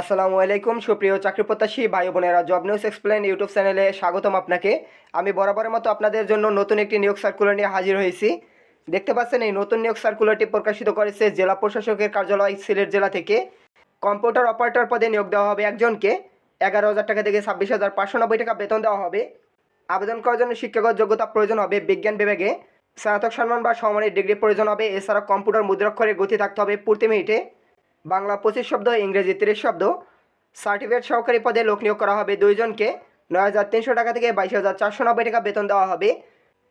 আসসালামু আলাইকুম, সুপ্রিয় চাকরি প্রত্যাশী ভাই বোনেরা জব নিউজ এক্সপ্লেন ইউটিউব চ্যানেলে স্বাগতম আপনাকে। আমি বরাবরের মতো আপনাদের জন্য নতুন একটি নিয়োগ সার্কুলার নিয়ে হাজির হয়েছি। দেখতে পাচ্ছেন, এই নতুন নিয়োগ সার্কুলারটি প্রকাশিত করেছে জেলা প্রশাসকের কার্যালয় সিলেট জেলা থেকে। কম্পিউটার অপারেটর পদে নিয়োগ দেওয়া হবে একজনকে। এগারো হাজার টাকা থেকে ছাব্বিশ হাজার পাঁচশো নব্বই টাকা বেতন দেওয়া হবে। আবেদন করার জন্য শিক্ষাগত যোগ্যতা প্রয়োজন হবে বিজ্ঞান বিভাগে। স্নাতক সম্মান বা সমানের ডিগ্রি প্রয়োজন হবে। এছাড়া কম্পিউটার মুদ্রাক্ষরের গতি থাকতে হবে প্রতি মিনিটে। বাংলা পঁচিশ শব্দ, ইংরেজি তিরিশ শব্দ। সার্টিফিকেট সহকারী পদে লোক নিয়োগ করা হবে দুইজনকে। নয় হাজার তিনশো টাকা থেকে বাইশ হাজার চারশো নব্বই টাকা বেতন দেওয়া হবে।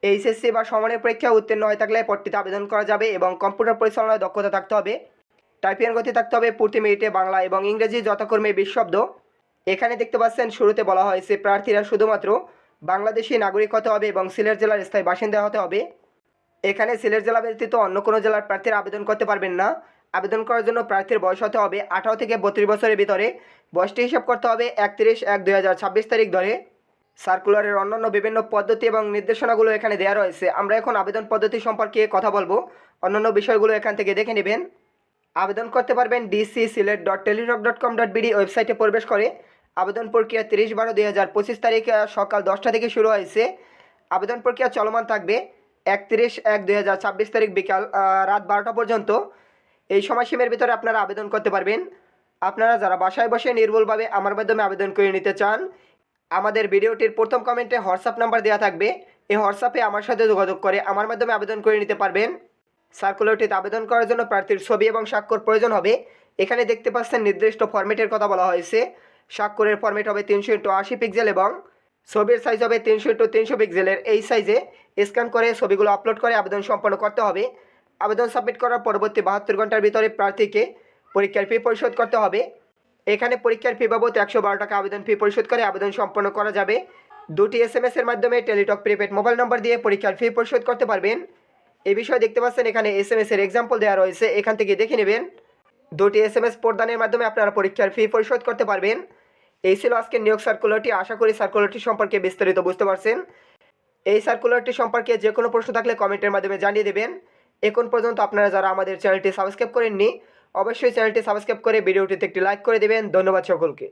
এইচএসসি বা সমানের পরীক্ষা উত্তীর্ণ হয়ে থাকলে পদটিতে আবেদন করা যাবে এবং কম্পিউটার পরিচালনায় দক্ষতা থাকতে হবে। টাইপিং গতি থাকতে হবে প্রতি মিনিটে বাংলা এবং ইংরেজি যথাকর্মে বিশ শব্দ। এখানে দেখতে পাচ্ছেন, শুরুতে বলা হয়েছে, প্রার্থীরা শুধুমাত্র বাংলাদেশি নাগরিক হতে হবে এবং সিলেট জেলার স্থায়ী বাসিন্দা হতে হবে। এখানে সিলেট জেলা ব্যতীত অন্য কোনো জেলার প্রার্থীরা আবেদন করতে পারবেন না। আবেদন করার জন্য প্রার্থীর বয়স হতে হবে আঠারো থেকে বত্রিশ বছরের ভিতরে। বয়সটি হিসাব করতে হবে একত্রিশ এক দুই তারিখ ধরে। সার্কুলারের অন্যান্য বিভিন্ন পদ্ধতি এবং নির্দেশনাগুলো এখানে দেওয়া রয়েছে। আমরা এখন আবেদন পদ্ধতি সম্পর্কে কথা বলব। অন্যান্য বিষয়গুলো এখান থেকে দেখে নেবেন। আবেদন করতে পারবেন DC Sylhet dot Teletalk dot com dot BD ওয়েবসাইটে প্রবেশ করে। আবেদন প্রক্রিয়া তিরিশ বারো দুই হাজার পঁচিশ তারিখ সকাল দশটা থেকে শুরু হয়েছে। আবেদন প্রক্রিয়া চলমান থাকবে একত্রিশ এক দুই হাজার ছাব্বিশ তারিখ বিকাল রাত বারোটা পর্যন্ত। এই সময়সীমার ভিতরে আপনারা আবেদন করতে পারবেন। আপনারা যারা বাসায় বসে নির্ভুলভাবে আমার মাধ্যমে আবেদন করে নিতে চান, আমাদের ভিডিওটির প্রথম কমেন্টে হোয়াটসঅ্যাপ নাম্বার দেওয়া থাকবে। এই হোয়াটসঅ্যাপে আমার সাথে যোগাযোগ করে আমার মাধ্যমে আবেদন করে নিতে পারবেন। সার্কুলারটিতে আবেদন করার জন্য প্রার্থীর ছবি এবং স্বাক্ষর প্রয়োজন হবে। এখানে দেখতে পাচ্ছেন নির্দিষ্ট ফরম্যাটের কথা বলা হয়েছে। স্বাক্ষরের ফরম্যাট হবে তিনশো ইন্টু আশি পিক্সেল এবং ছবির সাইজ হবে তিনশো ইন্টু তিনশো পিক্সেলের এই সাইজে স্ক্যান করে ছবিগুলো আপলোড করে আবেদন সম্পন্ন করতে হবে। আবেদন সাবমিট করার পরবর্তী বাহাত্তর ঘণ্টার ভিতরে প্রার্থীকে পরীক্ষার ফি পরিশোধ করতে হবে। এখানে পরীক্ষার ফি বাবদ একশো বারো টাকা আবেদন ফি পরিশোধ করে আবেদন সম্পন্ন করা যাবে। দুটি এস এম এর মাধ্যমে টেলিটক প্রিপেড মোবাইল নম্বর দিয়ে পরীক্ষার ফি পরিশোধ করতে পারবেন। এ বিষয়ে দেখতে পাচ্ছেন, এখানে এস এম এস এর এক্সাম্পল দেওয়া রয়েছে। এখান থেকে দেখে নেবেন, দুটি এস এম এস প্রদানের মাধ্যমে আপনারা পরীক্ষার ফি পরিশোধ করতে পারবেন। এই ছিল আজকের নিয়োগ সার্কুলারটি আশা করি সার্কুলারটি সম্পর্কে বিস্তারিত বুঝতে পারছেন। এই সার্কুলারটি সম্পর্কে যে কোনো প্রশ্ন থাকলে কমেন্টের মাধ্যমে জানিয়ে দেবেন। এখন পর্যন্ত আপনারা যারা আমাদের চ্যানেলটি সাবস্ক্রাইব করেননি, অবশ্যই চ্যানেলটি সাবস্ক্রাইব করে ভিডিওটিতে একটি লাইক করে দেবেন। ধন্যবাদ সকলকে।